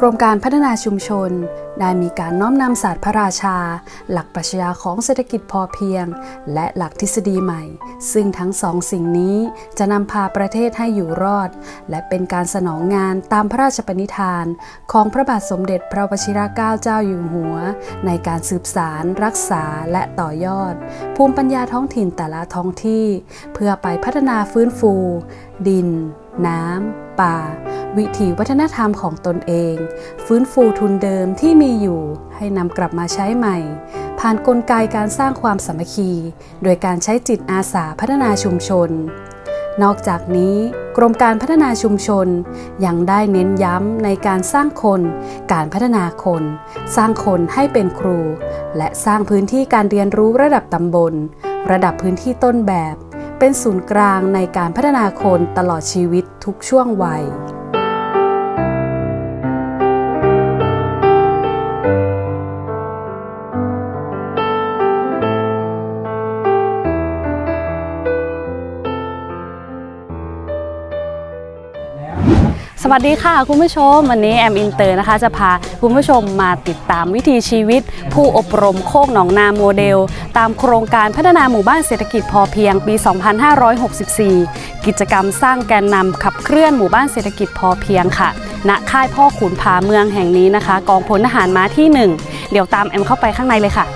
กรมการพัฒนาชุมชน ได้มีการน้อมนำศาสตร์พระราชา หลักปรัชญาของเศรษฐกิจพอเพียง และหลักทฤษฎีใหม่ ซึ่งทั้งสองสิ่งนี้จะนำพาประเทศให้อยู่รอด และเป็นการสนองงานตามพระราชปณิธาน ของพระบาทสมเด็จพระวชิรเกล้าเจ้าอยู่หัว ในการสืบสาร รักษาและต่อยอด ภูมิปัญญาท้องถิ่นแต่ละท้องที่ เพื่อไปพัฒนาฟื้นฟู ดิน น้ำป่า วิถีวัฒนธรรมของตนเอง ฟื้นฟูทุนเดิมที่มีอยู่ให้นำกลับมาใช้ใหม่ ผ่านนกลไกการสร้างความสามัคคี โดยการใช้จิตอาสาพัฒนาชุมชน นอกจากนี้กรมการพัฒนาชุมชน ยังได้เน้นย้ำในการสร้างคน การพัฒนาคน สร้างคนให้เป็นครู และสร้างพื้นที่การเรียนรู้ระดับตำบล ระดับพื้นที่ต้นแบบเป็นศูนย์กลางในการพัฒนาคนตลอดชีวิตทุกช่วงวัย สวัสดีค่ะคุณผู้ชม วันนี้แอมอินเตอร์นะคะ จะพาคุณผู้ชมมาติดตามวิถีชีวิต ผู้อบรมโคกหนองนาโมเดล ตามโครงการพัฒนาหมู่บ้านเศรษฐกิจพอเพียงปี 2564 กิจกรรมสร้างแกนนำขับเคลื่อนหมู่บ้านเศรษฐกิจพอเพียงค่ะณค่ายพ่อขุนผาเมืองแห่งนี้นะคะ กองพลทหารม้าที่ 1 เดี๋ยวตามแอมเข้าไปข้างในเลยค่ะ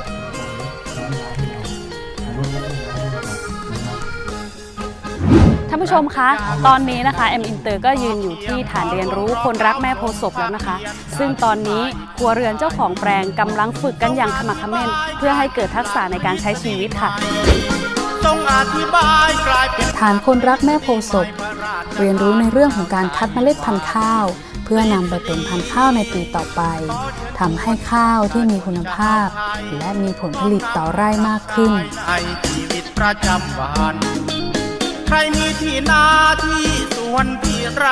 ท่านผู้ชมคะ ตอนนี้นะคะแอมอินเตอร์ก็ยืนอยู่ที่ฐานเรียนรู้คนรักแม่โพศพแล้วนะคะ ซึ่งตอนนี้ครัวเรือนเจ้าของแปลงกำลังฝึกกันอย่างขมักเขม้นเพื่อให้เกิดทักษะในการใช้ชีวิตค่ะฐานคนรักแม่โพศพเรียนรู้ในเรื่องของการคัดเมล็ดพันธุ์ข้าว เพื่อนำไปเป็นพันธุ์ข้าวในปีต่อไปทำให้ข้าวที่มีคุณภาพ และมีผลผลิตต่อไร่มากขึ้นไอชีวิตประจำวัน รมีที่นาที่สวนที่ไร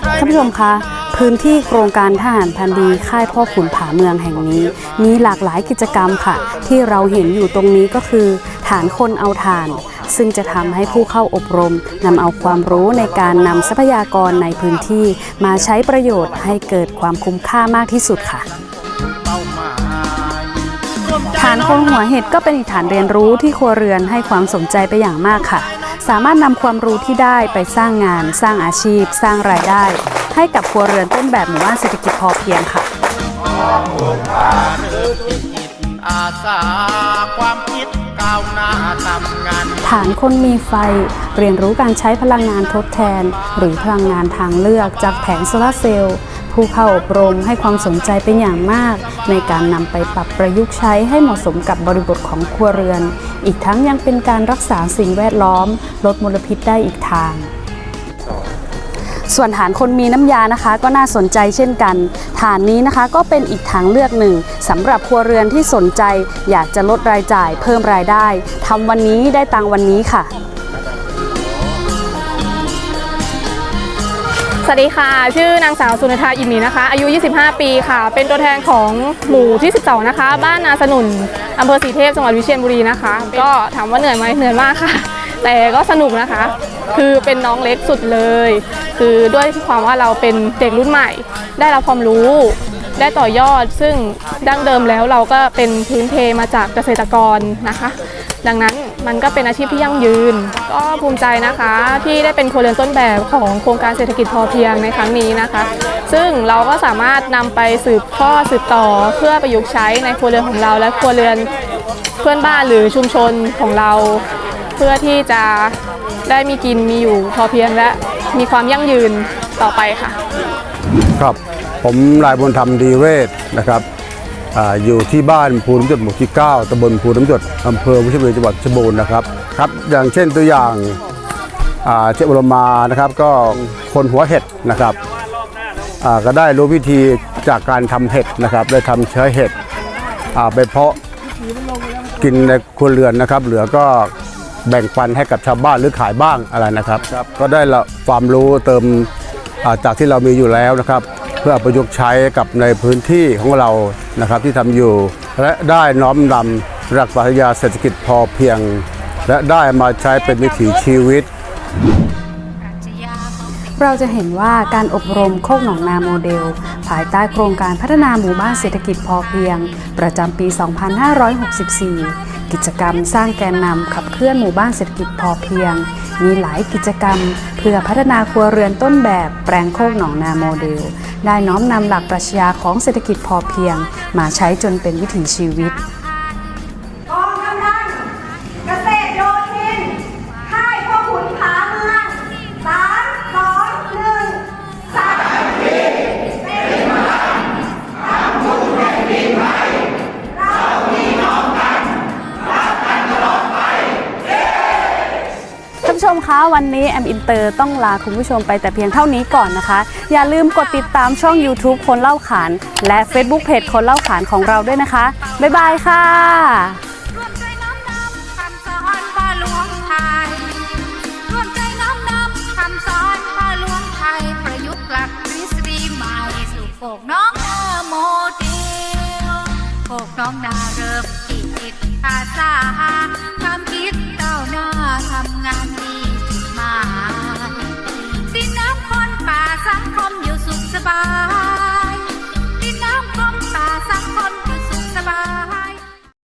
ใครท่านผู้ชมคะพื้นที่โครงการทหารพันดีค่ายพ่อขุนผาเมืองแห่งนี้ มีหลากหลายกิจกรรมค่ะ ที่เราเห็นอยู่ตรงนี้ก็คือ ฐานคนเอาฐาน ซึ่งจะทำให้ผู้เข้าอบรมนำเอาความรู้ในการนำทรัพยากรในพื้นที่ มาใช้ประโยชน์ให้เกิดความคุ้มค่ามากที่สุดค่ะเป้าหมายร่วมใจฐานคนหัวเห็ดก็เป็นอีกฐานเรียนรู้ที่ครัวเรือนให้ความสนใจไปอย่างมากค่ะ สามารถนำความรู้ที่ได้ไปสร้างงาน สร้างอาชีพ สร้างรายได้ ให้กับครัวเรือนต้นแบบหมู่บ้านเศรษฐกิจพอเพียงค่ะอาสาความคิดก้าวหน้าทำงานฐานคนมีไฟเรียนรู้การใช้พลังงานทดแทน หรือพลังงานทางเลือกจากแผงโซลาเซลล์ ผู้เข้าอบรมให้ความสนใจเป็นอย่างมาก ในการนำไปปรับประยุกต์ใช้ให้เหมาะสมกับบริบทของครัวเรือน อีกทั้งยังเป็นการรักษาสิ่งแวดล้อม ลดมลพิษได้อีกทางส่วนฐานคนมีน้ำยานะคะก็น่าสนใจเช่นกัน ฐานนี้นะคะก็เป็นอีกทางเลือกหนึ่งสำหรับครัวเรือนที่สนใจ อยากจะลดรายจ่ายเพิ่มรายได้ทำวันนี้ได้ตังวันนี้ค่ะ สวัสดีค่ะ ชื่อนางสาวสุนทาอินมีนะคะ อายุ 25 ปีค่ะ เป็นตัวแทนของหมู่ที่ 12 นะคะ บ้านนาสนุนอำเภอสีเทพจังหวัดวิเชียรบุรีนะคะ ก็ถามว่าเหนื่อยไหมเหนื่อยมากค่ะ แต่ก็สนุกนะคะ คือเป็นน้องเล็กสุดเลย คือด้วยความว่าเราเป็นเด็กรุ่นใหม่ ได้รับความรู้ได้ต่อยอดซึ่งดั้งเดิมแล้วเราก็เป็นพื้นเพมาจากเกษตรกรนะคะ ดังนั้นมันก็เป็นอาชีพที่ยั่งยืน ก็ภูมิใจนะคะที่ได้เป็นครัวเรือนต้นแบบของโครงการเศรษฐกิจพอเพียงในครั้งนี้นะคะ ซึ่งเราก็สามารถนำไปสืบทอสืบต่อเพื่อประยุกต์ใช้ในครัวเรือนของเรา และครัวเรือนเพื่อนบ้านหรือชุมชนของเรา เพื่อที่จะได้มีกินมีอยู่พอเพียงและมีความยั่งยืนต่อไปค่ะ ครับผมนายบุญธรรมดีเวศนะครับ อาอยู่ที่บ้านภูน้ำจดหมู่ที่ 9ตำบลภูน้ำจดอำเภอวิเชียรบุรีจังหวัดเพชรบูรณ์นะครับครับอย่างเช่นตัวอย่างอ่าเชฟบรมานะครับก็คนหัวเห็ดนะครับอ่าก็ได้รู้วิธีจากการทำเห็ดนะครับ ได้ทำเชื้อเห็ดอ่าไปเพาะกินในครัวเรือนนะครับ เหลือก็แบ่งปันให้กับชาวบ้านหรือขายบ้างอะไรนะครับครับก็ได้ละความรู้เติมอ่าจากที่เรามีอยู่แล้วนะครับ เพื่อประยุกต์ใช้กับในพื้นที่ของเรานะครับที่ทำอยู่ และได้น้อมนำหลักปรัชญาเศรษฐกิจพอเพียง และได้มาใช้เป็นวิถีชีวิต เราจะเห็นว่าการอบรมโคกหนองนาโมเดล ภายใต้โครงการพัฒนาหมู่บ้านเศรษฐกิจพอเพียง ประจำปี 2564 กิจกรรมสร้างแกนนำขับเคลื่อนหมู่บ้านเศรษฐกิจพอเพียง มีหลายกิจกรรม เพื่อพัฒนาครัวเรือนต้นแบบแปลงโคกหนองนาโมเดล ได้น้อมนำหลักปรัชญาของเศรษฐกิจพอเพียง มาใช้จนเป็นวิถีชีวิต วันนี้แอมอินเตอร์ต้องลาคุณผู้ชมไปแต่เพียงเท่านี้ก่อนนะคะ อย่าลืมกดติดตามช่อง YouTube คนเล่าขาน และ Facebook Page คนเล่าขานของเราด้วยนะคะ บ๊ายบายค่ะน้องไทยร่วมใจน้อมนำคำสอนพ่อหลวงไทยประยุกน้องนาโมเดลโกกน้องนาเริ่มคิดอาสาคว